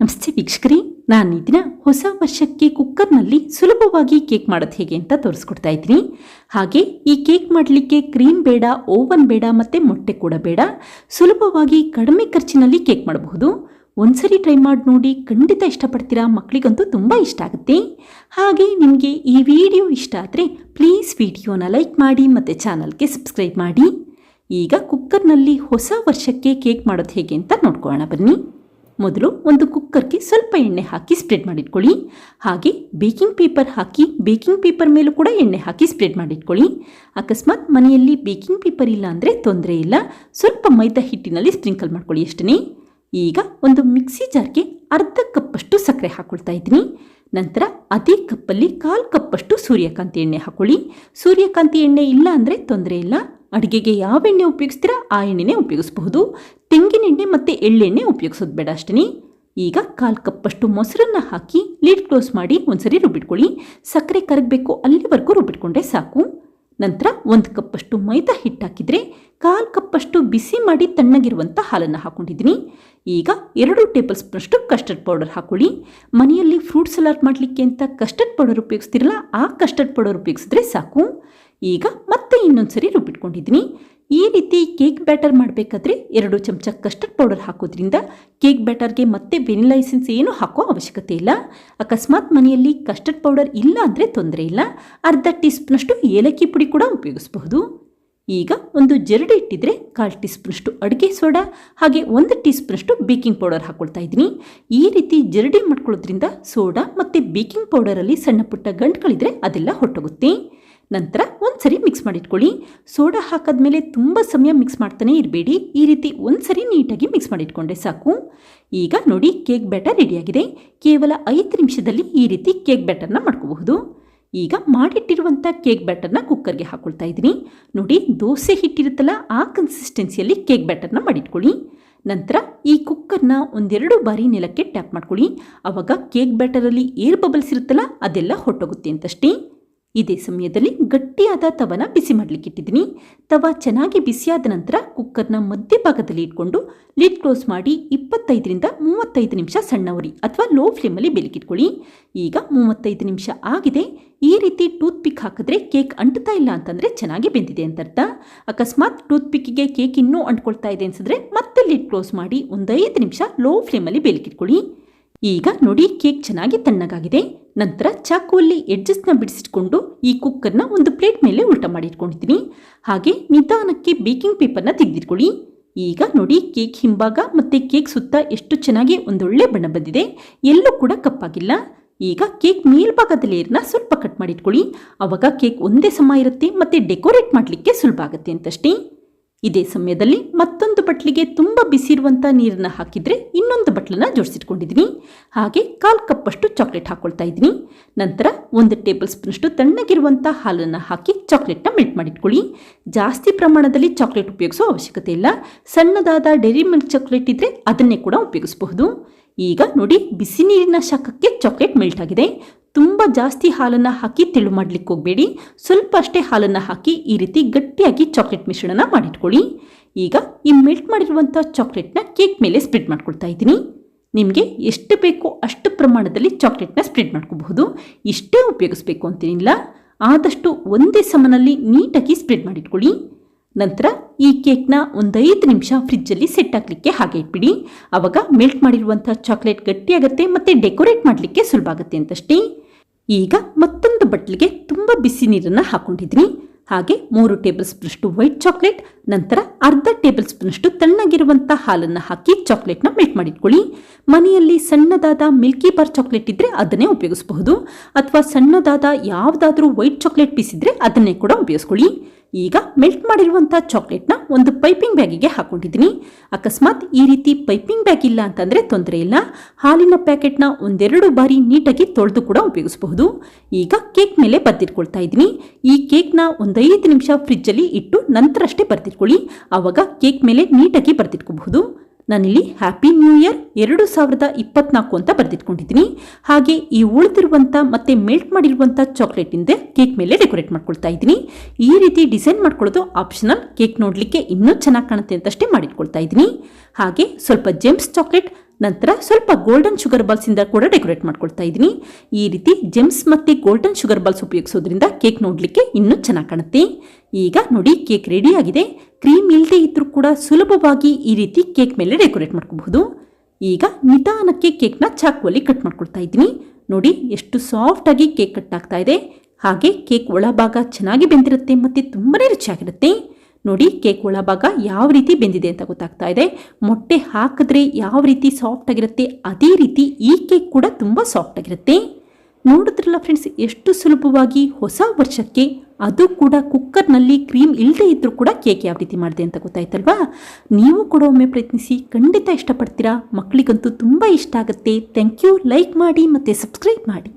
ನಮಸ್ತೆ ವೀಕ್ಷಕರೇ, ನಾನು ಈ ದಿನ ಹೊಸ ವರ್ಷಕ್ಕೆ ಕುಕ್ಕರ್ನಲ್ಲಿ ಸುಲಭವಾಗಿ ಕೇಕ್ ಮಾಡೋದು ಹೇಗೆ ಅಂತ ತೋರಿಸ್ಕೊಡ್ತಾ ಇದ್ದೀನಿ. ಹಾಗೆ ಈ ಕೇಕ್ ಮಾಡಲಿಕ್ಕೆ ಕ್ರೀಮ್ ಬೇಡ, ಓವನ್ ಬೇಡ ಮತ್ತು ಮೊಟ್ಟೆ ಕೂಡ ಬೇಡ. ಸುಲಭವಾಗಿ ಕಡಿಮೆ ಖರ್ಚಿನಲ್ಲಿ ಕೇಕ್ ಮಾಡಬಹುದು. ಒಂದ್ಸರಿ ಟ್ರೈ ಮಾಡಿ ನೋಡಿ ಖಂಡಿತ ಇಷ್ಟಪಡ್ತೀರಾ ಮಕ್ಕಳಿಗಂತೂ ತುಂಬ ಇಷ್ಟ ಆಗುತ್ತೆ. ಹಾಗೆ ನಿಮಗೆ ಈ ವಿಡಿಯೋ ಇಷ್ಟ ಆದರೆ ಪ್ಲೀಸ್ ವಿಡಿಯೋನ ಲೈಕ್ ಮಾಡಿ ಮತ್ತು ಚಾನಲ್ಗೆ ಸಬ್ಸ್ಕ್ರೈಬ್ ಮಾಡಿ. ಈಗ ಕುಕ್ಕರ್ನಲ್ಲಿ ಹೊಸ ವರ್ಷಕ್ಕೆ ಕೇಕ್ ಮಾಡೋದು ಹೇಗೆ ಅಂತ ನೋಡ್ಕೊಳ್ಳೋಣ ಬನ್ನಿ. ಮೊದಲು ಒಂದು ಕುಕ್ಕರ್ಗೆ ಸ್ವಲ್ಪ ಎಣ್ಣೆ ಹಾಕಿ ಸ್ಪ್ರೆಡ್ ಮಾಡಿಟ್ಕೊಳ್ಳಿ. ಹಾಗೆ ಬೇಕಿಂಗ್ ಪೇಪರ್ ಹಾಕಿ ಬೇಕಿಂಗ್ ಪೇಪರ್ ಮೇಲೂ ಕೂಡ ಎಣ್ಣೆ ಹಾಕಿ ಸ್ಪ್ರೆಡ್ ಮಾಡಿಟ್ಕೊಳ್ಳಿ. ಅಕಸ್ಮಾತ್ ಮನೆಯಲ್ಲಿ ಬೇಕಿಂಗ್ ಪೇಪರ್ ಇಲ್ಲ ಅಂದರೆ ತೊಂದರೆ ಇಲ್ಲ. ಸ್ವಲ್ಪ ಮೈದಾ ಹಿಟ್ಟಿನಲ್ಲಿ ಸ್ಪ್ರಿಂಕಲ್ ಮಾಡ್ಕೊಳ್ಳಿ ಅಷ್ಟೇ ಈಗ ಒಂದು ಮಿಕ್ಸಿ ಜಾರ್ಗೆ ಅರ್ಧ ಕಪ್ಪಷ್ಟು ಸಕ್ಕರೆ ಹಾಕ್ಕೊಳ್ತಾ ಇದ್ದೀನಿ. ನಂತರ ಅದೇ ಕಪ್ಪಲ್ಲಿ ಕಾಲು ಕಪ್ಪಷ್ಟು ಸೂರ್ಯಕಾಂತಿ ಎಣ್ಣೆ ಹಾಕೊಳ್ಳಿ. ಸೂರ್ಯಕಾಂತಿ ಎಣ್ಣೆ ಇಲ್ಲ ಅಂದರೆ ತೊಂದರೆ ಇಲ್ಲ. ಅಡುಗೆಗೆ ಯಾವ ಎಣ್ಣೆ ಉಪಯೋಗಿಸ್ತೀರಾ ಆ ಎಣ್ಣೆನೇ ಉಪಯೋಗಿಸಬಹುದು. ತೆಂಗಿನ ಎಣ್ಣೆ ಮತ್ತು ಎಳ್ಳೆಣ್ಣೆ ಉಪಯೋಗಿಸೋದು ಬೇಡ ಅಷ್ಟೇ ಈಗ ಕಾಲು ಕಪ್ಪಷ್ಟು ಮೊಸರನ್ನು ಹಾಕಿ ಲೀಡ್ ಕ್ಲೋಸ್ ಮಾಡಿ ಒಂದ್ಸರಿ ರುಬ್ಬಿಟ್ಕೊಳ್ಳಿ. ಸಕ್ಕರೆ ಕರಗಬೇಕು ಅಲ್ಲಿವರೆಗೂ ರುಬ್ಬಿಟ್ಕೊಂಡ್ರೆ ಸಾಕು. ನಂತರ ಒಂದು ಕಪ್ಪಷ್ಟು ಮೈದಾ ಹಿಟ್ಟು ಹಾಕಿದರೆ ಕಾಲು ಕಪ್ಪಷ್ಟು ಬಿಸಿ ಮಾಡಿ ತಣ್ಣಗಿರುವಂಥ ಹಾಲನ್ನು ಹಾಕೊಂಡಿದ್ದೀನಿ. ಈಗ ಎರಡು ಟೇಬಲ್ ಸ್ಪೂನಷ್ಟು ಕಸ್ಟರ್ಡ್ ಪೌಡರ್ ಹಾಕೊಳ್ಳಿ. ಮನೆಯಲ್ಲಿ ಫ್ರೂಟ್ ಸಲಾಡ್ ಮಾಡಲಿಕ್ಕೆ ಅಂತ ಕಸ್ಟರ್ಡ್ ಪೌಡರ್ ಉಪಯೋಗಿಸ್ತಿರಲ್ಲ, ಆ ಕಸ್ಟರ್ಡ್ ಪೌಡರ್ ಉಪಯೋಗಿಸಿದ್ರೆ ಸಾಕು. ಈಗ ಮತ್ತೆ ಇನ್ನೊಂದು ಸರಿ ರುಬ್ಬಿಟ್ಕೊಂಡಿದ್ದೀನಿ. ಈ ರೀತಿ ಕೇಕ್ ಬ್ಯಾಟರ್ ಮಾಡಬೇಕಾದ್ರೆ ಎರಡು ಚಮಚ ಕಸ್ಟರ್ಡ್ ಪೌಡರ್ ಹಾಕೋದ್ರಿಂದ ಕೇಕ್ ಬ್ಯಾಟರ್ಗೆ ಮತ್ತೆ ವೆನಿಲಾ ಎಸೆನ್ಸ್ ಏನು ಹಾಕೋ ಅವಶ್ಯಕತೆ ಇಲ್ಲ. ಅಕಸ್ಮಾತ್ ಮನೆಯಲ್ಲಿ ಕಸ್ಟರ್ಡ್ ಪೌಡರ್ ಇಲ್ಲ ಅಂದರೆ ತೊಂದರೆ ಇಲ್ಲ. ಅರ್ಧ ಟೀ ಸ್ಪೂನಷ್ಟು ಏಲಕ್ಕಿ ಪುಡಿ ಕೂಡ ಉಪಯೋಗಿಸಬಹುದು. ಈಗ ಒಂದು ಜರಡಿ ಇಟ್ಟಿದ್ರೆ ಕಾಲು ಟೀ ಸ್ಪೂನಷ್ಟು ಅಡುಗೆ ಸೋಡಾ, ಹಾಗೆ ಒಂದು ಟೀ ಸ್ಪೂನಷ್ಟು ಬೇಕಿಂಗ್ ಪೌಡರ್ ಹಾಕ್ಕೊಳ್ತಾ ಇದ್ದೀನಿ. ಈ ರೀತಿ ಜರಡಿ ಮಾಡ್ಕೊಳ್ಳೋದ್ರಿಂದ ಸೋಡಾ ಮತ್ತು ಬೇಕಿಂಗ್ ಪೌಡರಲ್ಲಿ ಸಣ್ಣ ಪುಟ್ಟ ಗಂಟುಗಳಿದ್ರೆ ಅದೆಲ್ಲ ಹೊಟ್ಟೋಗುತ್ತೆ ನಂತರ ಒಂದು ಸರಿ ಮಿಕ್ಸ್ ಮಾಡಿಟ್ಕೊಳ್ಳಿ. ಸೋಡಾ ಹಾಕಿದ್ಮೇಲೆ ತುಂಬ ಸಮಯ ಮಿಕ್ಸ್ ಮಾಡ್ತಾನೆ ಇರಬೇಡಿ. ಈ ರೀತಿ ಒಂದು ಸರಿ ನೀಟಾಗಿ ಮಿಕ್ಸ್ ಮಾಡಿಟ್ಕೊಂಡ್ರೆ ಸಾಕು. ಈಗ ನೋಡಿ ಕೇಕ್ ಬ್ಯಾಟರ್ ರೆಡಿಯಾಗಿದೆ ಕೇವಲ ಐದು ನಿಮಿಷದಲ್ಲಿ ಈ ರೀತಿ ಕೇಕ್ ಬ್ಯಾಟರ್ನ ಮಾಡ್ಕೋಬಹುದು. ಈಗ ಮಾಡಿಟ್ಟಿರುವಂಥ ಕೇಕ್ ಬ್ಯಾಟರ್ನ ಕುಕ್ಕರ್ಗೆ ಹಾಕೊಳ್ತಾ ಇದ್ದೀನಿ. ನೋಡಿ ದೋಸೆ ಹಿಟ್ಟಿರುತ್ತಲ್ಲ, ಆ ಕನ್ಸಿಸ್ಟೆನ್ಸಿಯಲ್ಲಿ ಕೇಕ್ ಬ್ಯಾಟರ್ನ ಮಾಡಿಟ್ಕೊಳ್ಳಿ. ನಂತರ ಈ ಕುಕ್ಕರ್ನ ಒಂದೆರಡು ಬಾರಿ ನೆಲಕ್ಕೆ ಟ್ಯಾಪ್ ಮಾಡ್ಕೊಳ್ಳಿ. ಆವಾಗ ಕೇಕ್ ಬ್ಯಾಟರಲ್ಲಿ ಏರ್ ಬಬಲ್ಸ್ ಇರುತ್ತಲ್ಲ, ಅದೆಲ್ಲ ಹೊಟ್ಟೋಗುತ್ತೆ ಅಂತಷ್ಟೇ. ಇದೇ ಸಮಯದಲ್ಲಿ ಗಟ್ಟಿಯಾದ ತವನ ಬಿಸಿ ಮಾಡಲಿಕ್ಕೆ ಇಟ್ಟಿದ್ದೀನಿ. ತವ ಚೆನ್ನಾಗಿ ಬಿಸಿಯಾದ ನಂತರ ಕುಕ್ಕರ್ನ ಮಧ್ಯಭಾಗದಲ್ಲಿ ಇಟ್ಕೊಂಡು ಲಿಡ್ ಕ್ಲೋಸ್ ಮಾಡಿ ಇಪ್ಪತ್ತೈದರಿಂದ ಮೂವತ್ತೈದು ನಿಮಿಷ ಸಣ್ಣ ಉರಿ ಅಥವಾ ಲೋ ಫ್ಲೇಮಲ್ಲಿ ಬೆಲಕಿಟ್ಕೊಳ್ಳಿ ಈಗ ಮೂವತ್ತೈದು ನಿಮಿಷ ಆಗಿದೆ. ಈ ರೀತಿ ಟೂತ್ ಪಿಕ್ ಹಾಕಿದ್ರೆ ಕೇಕ್ ಅಂಟ್ತಾ ಇಲ್ಲ ಅಂತಂದರೆ ಚೆನ್ನಾಗಿ ಬೆಂದಿದೆ ಅಂತ ಅರ್ಥ ಅಕಸ್ಮಾತ್ ಟೂತ್ ಪಿಕ್ಕಿಗೆ ಕೇಕ್ ಇನ್ನೂ ಅಂಟ್ಕೊಳ್ತಾ ಇದೆ ಅನ್ಸಿದ್ರೆ ಮತ್ತೆ ಲಿಡ್ ಕ್ಲೋಸ್ ಮಾಡಿ ಒಂದೈದು ನಿಮಿಷ ಲೋ ಫ್ಲೇಮಲ್ಲಿ ಬೆಳಕಿಟ್ಕೊಳ್ಳಿ ಈಗ ನೋಡಿ ಕೇಕ್ ಚೆನ್ನಾಗಿ ತಣ್ಣಗಾಗಿದೆ. ನಂತರ ಚಾಕುವಲ್ಲಿ ಎಡ್ಜಸ್ನ ಬಿಡಿಸಿಟ್ಕೊಂಡು ಈ ಕುಕ್ಕರ್ನ ಒಂದು ಪ್ಲೇಟ್ ಮೇಲೆ ಉಲ್ಟ ಮಾಡಿ ಇಟ್ಕೊಂಡಿದ್ದೀನಿ ಹಾಗೆ ನಿಧಾನಕ್ಕೆ ಬೇಕಿಂಗ್ ಪೇಪರ್ನ ತೆಗೆದಿಟ್ಕೊಳ್ಳಿ. ಈಗ ನೋಡಿ ಕೇಕ್ ಹಿಂಭಾಗ ಮತ್ತು ಕೇಕ್ ಸುತ್ತ ಎಷ್ಟು ಚೆನ್ನಾಗಿ ಒಂದೊಳ್ಳೆ ಬಣ್ಣ ಬಂದಿದೆ. ಎಲ್ಲೂ ಕೂಡ ಕಪ್ಪಾಗಿಲ್ಲ. ಈಗ ಕೇಕ್ ಮೇಲ್ಭಾಗದ ಲೇಯರ್ನ ಸ್ವಲ್ಪ ಕಟ್ ಮಾಡಿಟ್ಕೊಳ್ಳಿ ಆವಾಗ ಕೇಕ್ ಒಂದೇ ಸಮ ಇರುತ್ತೆ ಮತ್ತು ಡೆಕೋರೇಟ್ ಮಾಡಲಿಕ್ಕೆ ಸುಲಭ ಆಗುತ್ತೆ ಅಂತಷ್ಟೇ. ಇದೇ ಸಮಯದಲ್ಲಿ ಮತ್ತೊಂದು ಬಟ್ಲಿಗೆ ತುಂಬ ಬಿಸಿ ಇರುವಂಥ ನೀರನ್ನು ಹಾಕಿದರೆ ಇನ್ನೊಂದು ಬಟ್ಲನ್ನ ಜೋಡಿಸಿಟ್ಕೊಂಡಿದ್ದೀನಿ ಹಾಗೆ ಕಾಲು ಕಪ್ಪಷ್ಟು ಚಾಕ್ಲೇಟ್ ಹಾಕ್ಕೊಳ್ತಾ ಇದ್ದೀನಿ. ನಂತರ ಒಂದು ಟೇಬಲ್ ಸ್ಪೂನಷ್ಟು ತಣ್ಣಗಿರುವಂಥ ಹಾಲನ್ನು ಹಾಕಿ ಚಾಕ್ಲೇಟ್ನ ಮೆಲ್ಟ್ ಮಾಡಿಟ್ಕೊಳ್ಳಿ. ಜಾಸ್ತಿ ಪ್ರಮಾಣದಲ್ಲಿ ಚಾಕ್ಲೇಟ್ ಉಪಯೋಗಿಸೋ ಅವಶ್ಯಕತೆ ಇಲ್ಲ. ಸಣ್ಣದಾದ ಡೈರಿ ಮಿಲ್ಕ್ ಚಾಕ್ಲೇಟ್ ಇದ್ದರೆ ಅದನ್ನೇ ಕೂಡ ಉಪಯೋಗಿಸಬಹುದು. ಈಗ ನೋಡಿ, ಬಿಸಿ ನೀರಿನ ಶಾಖಕ್ಕೆ ಚಾಕ್ಲೇಟ್ ಮೆಲ್ಟ್ ಆಗಿದೆ. ತುಂಬ ಜಾಸ್ತಿ ಹಾಲನ್ನು ಹಾಕಿ ತೆಳು ಮಾಡಲಿಕ್ಕೆ ಹೋಗಬೇಡಿ. ಸ್ವಲ್ಪ ಅಷ್ಟೇ ಹಾಲನ್ನು ಹಾಕಿ ಈ ರೀತಿ ಗಟ್ಟಿಯಾಗಿ ಚಾಕ್ಲೇಟ್ ಮಿಶ್ರಣನ ಮಾಡಿಟ್ಕೊಳ್ಳಿ. ಈಗ ಈ ಮೆಲ್ಟ್ ಮಾಡಿರುವಂಥ ಚಾಕ್ಲೇಟ್ನ ಕೇಕ್ ಮೇಲೆ ಸ್ಪ್ರೆಡ್ ಮಾಡ್ಕೊಳ್ತಾ ಇದ್ದೀನಿ. ನಿಮಗೆ ಎಷ್ಟು ಬೇಕೋ ಅಷ್ಟು ಪ್ರಮಾಣದಲ್ಲಿ ಚಾಕ್ಲೇಟ್ನ ಸ್ಪ್ರೆಡ್ ಮಾಡ್ಕೋಬಹುದು. ಇಷ್ಟೇ ಉಪಯೋಗಿಸ್ಬೇಕು ಅಂತೇನಿಲ್ಲ. ಆದಷ್ಟು ಒಂದೇ ಸಮನಲ್ಲಿ ನೀಟಾಗಿ ಸ್ಪ್ರೆಡ್ ಮಾಡಿಟ್ಕೊಳ್ಳಿ. ನಂತರ ಈ ಕೇಕ್ನ ಒಂದೈದು ನಿಮಿಷ ಫ್ರಿಜ್ಜಲ್ಲಿ ಸೆಟ್ ಆಗಲಿಕ್ಕೆ ಹಾಗೆ ಇಟ್ಬಿಡಿ. ಆವಾಗ ಮೆಲ್ಟ್ ಮಾಡಿರುವಂಥ ಚಾಕ್ಲೇಟ್ ಗಟ್ಟಿಯಾಗುತ್ತೆ ಮತ್ತು ಡೆಕೋರೇಟ್ ಮಾಡಲಿಕ್ಕೆ ಸುಲಭ ಆಗುತ್ತೆ ಅಂತಷ್ಟೇ. ಈಗ ಮತ್ತೊಂದು ಬಟ್ಲಿಗೆ ತುಂಬ ಬಿಸಿ ನೀರನ್ನು ಹಾಕ್ಕೊಂಡಿದ್ದೀನಿ ಹಾಗೆ ಮೂರು ಟೇಬಲ್ ಸ್ಪೂನಷ್ಟು ವೈಟ್ ಚಾಕ್ಲೇಟ್ ನಂತರ ಅರ್ಧ ಟೇಬಲ್ ಸ್ಪೂನಷ್ಟು ತಣ್ಣಗಿರುವಂಥ ಹಾಲನ್ನು ಹಾಕಿ ಚಾಕ್ಲೇಟ್ನ ಮೆಲ್ಟ್ ಮಾಡಿಟ್ಕೊಳ್ಳಿ. ಮನೆಯಲ್ಲಿ ಸಣ್ಣದಾದ ಮಿಲ್ಕಿ ಬಾರ್ ಚಾಕ್ಲೇಟ್ ಇದ್ದರೆ ಅದನ್ನೇ ಉಪಯೋಗಿಸಬಹುದು. ಅಥವಾ ಸಣ್ಣದಾದ ಯಾವುದಾದ್ರೂ ವೈಟ್ ಚಾಕ್ಲೇಟ್ ಪೀಸ್ ಇದ್ದರೆ ಅದನ್ನೇ ಕೂಡ ಉಪಯೋಗಿಸ್ಕೊಳ್ಳಿ. ಈಗ ಮೆಲ್ಟ್ ಮಾಡಿರುವಂಥ ಚಾಕ್ಲೇಟ್ನ ಒಂದು ಪೈಪಿಂಗ್ ಬ್ಯಾಗಿಗೆ ಹಾಕೊಂಡಿದ್ದೀನಿ. ಅಕಸ್ಮಾತ್ ಈ ರೀತಿ ಪೈಪಿಂಗ್ ಬ್ಯಾಗ್ ಇಲ್ಲ ಅಂತಂದರೆ ತೊಂದರೆ ಇಲ್ಲ. ಹಾಲಿನ ಪ್ಯಾಕೆಟ್ನ ಒಂದೆರಡು ಬಾರಿ ನೀಟಾಗಿ ತೊಳೆದು ಕೂಡ ಉಪಯೋಗಿಸಬಹುದು. ಈಗ ಕೇಕ್ ಮೇಲೆ ಬರ್ದಿಟ್ಕೊಳ್ತಾ ಇದ್ದೀನಿ. ಈ ಕೇಕ್ನ ಒಂದೈದು ನಿಮಿಷ ಫ್ರಿಜ್ಜಲ್ಲಿ ಇಟ್ಟು ನಂತರ ಅಷ್ಟೇ ಬರ್ದಿಟ್ಕೊಳ್ಳಿ ಆವಾಗ ಕೇಕ್ ಮೇಲೆ ನೀಟಾಗಿ ಬರೆದಿಟ್ಕೋಬಹುದು. ನಾನಿಲ್ಲಿ ಹ್ಯಾಪಿ ನ್ಯೂ ಇಯರ್ ಎರಡು ಸಾವಿರದ ಇಪ್ಪತ್ನಾಲ್ಕು ಅಂತ ಬರೆದಿಟ್ಕೊಂಡಿದ್ದೀನಿ. ಹಾಗೆ ಈ ಉಳಿದಿರುವಂಥ ಮತ್ತು ಮೆಲ್ಟ್ ಮಾಡಿರುವಂಥ ಚಾಕ್ಲೇಟಿಂದ ಕೇಕ್ ಮೇಲೆ ಡೆಕೋರೇಟ್ ಮಾಡ್ಕೊಳ್ತಾ ಇದ್ದೀನಿ. ಈ ರೀತಿ ಡಿಸೈನ್ ಮಾಡ್ಕೊಳ್ಳೋದು ಆಪ್ಷನಲ್ ಕೇಕ್ ನೋಡಲಿಕ್ಕೆ ಇನ್ನೂ ಚೆನ್ನಾಗಿ ಕಾಣುತ್ತೆ ಅಂತಷ್ಟೇ ಮಾಡಿಟ್ಕೊಳ್ತಾ ಇದ್ದೀನಿ. ಹಾಗೆ ಸ್ವಲ್ಪ ಜೆಮ್ಸ್ ಚಾಕ್ಲೇಟ್ ನಂತರ ಸ್ವಲ್ಪ ಗೋಲ್ಡನ್ ಶುಗರ್ ಬಾಲ್ಸಿಂದ ಕೂಡ ಡೆಕೋರೇಟ್ ಮಾಡ್ಕೊಳ್ತಾ ಇದ್ದೀನಿ. ಈ ರೀತಿ ಜೆಮ್ಸ್ ಮತ್ತು ಗೋಲ್ಡನ್ ಶುಗರ್ ಬಾಲ್ಸ್ ಉಪಯೋಗಿಸೋದ್ರಿಂದ ಕೇಕ್ ನೋಡಲಿಕ್ಕೆ ಇನ್ನೂ ಚೆನ್ನಾಗಿ ಕಾಣುತ್ತೆ. ಈಗ ನೋಡಿ ಕೇಕ್ ರೆಡಿ ಆಗಿದೆ. ಕ್ರೀಮ್ ಇಲ್ಲದೆ ಇದ್ರೂ ಕೂಡ ಸುಲಭವಾಗಿ ಈ ರೀತಿ ಕೇಕ್ ಮೇಲೆ ಡೆಕೋರೇಟ್ ಮಾಡ್ಕೋಬಹುದು. ಈಗ ನಿಧಾನಕ್ಕೆ ಕೇಕ್ನ ಚಾಕುವಲ್ಲಿ ಕಟ್ ಮಾಡ್ಕೊಳ್ತಾ ಇದ್ದೀನಿ. ನೋಡಿ ಎಷ್ಟು ಸಾಫ್ಟಾಗಿ ಕೇಕ್ ಕಟ್ ಆಗ್ತಾ ಇದೆ. ಹಾಗೆ ಕೇಕ್ ಒಳಭಾಗ ಚೆನ್ನಾಗಿ ಬೆಂದಿರುತ್ತೆ ಮತ್ತು ತುಂಬನೇ ರುಚಿಯಾಗಿರುತ್ತೆ. ನೋಡಿ ಕೇಕ್ ಒಳಭಾಗ ಯಾವ ರೀತಿ ಬೆಂದಿದೆ ಅಂತ ಗೊತ್ತಾಗ್ತಾ ಇದೆ. ಮೊಟ್ಟೆ ಹಾಕಿದ್ರೆ ಯಾವ ರೀತಿ ಸಾಫ್ಟ್ ಆಗಿರುತ್ತೆ, ಅದೇ ರೀತಿ ಈ ಕೇಕ್ ಕೂಡ ತುಂಬ ಸಾಫ್ಟ್ ಆಗಿರುತ್ತೆ. ನೋಡಿದ್ರಲ್ಲ ಫ್ರೆಂಡ್ಸ್ ಎಷ್ಟು ಸುಲಭವಾಗಿ ಹೊಸ ವರ್ಷಕ್ಕೆ ಅದು ಕೂಡ ಕುಕ್ಕರ್ನಲ್ಲಿ ಕ್ರೀಮ್ ಇಲ್ಲದೆ ಇದ್ದರೂ ಕೂಡ ಕೇಕ್ ಯಾವ ರೀತಿ ಮಾಡಿದೆ ಅಂತ ಗೊತ್ತಾಯ್ತಲ್ವಾ? ನೀವು ಕೂಡ ಒಮ್ಮೆ ಪ್ರಯತ್ನಿಸಿ, ಖಂಡಿತ ಇಷ್ಟಪಡ್ತೀರಾ? ಮಕ್ಕಳಿಗಂತೂ ತುಂಬ ಇಷ್ಟ ಆಗುತ್ತೆ. ಥ್ಯಾಂಕ್ ಯು ಲೈಕ್ ಮಾಡಿ ಮತ್ತು ಸಬ್ಸ್ಕ್ರೈಬ್ ಮಾಡಿ.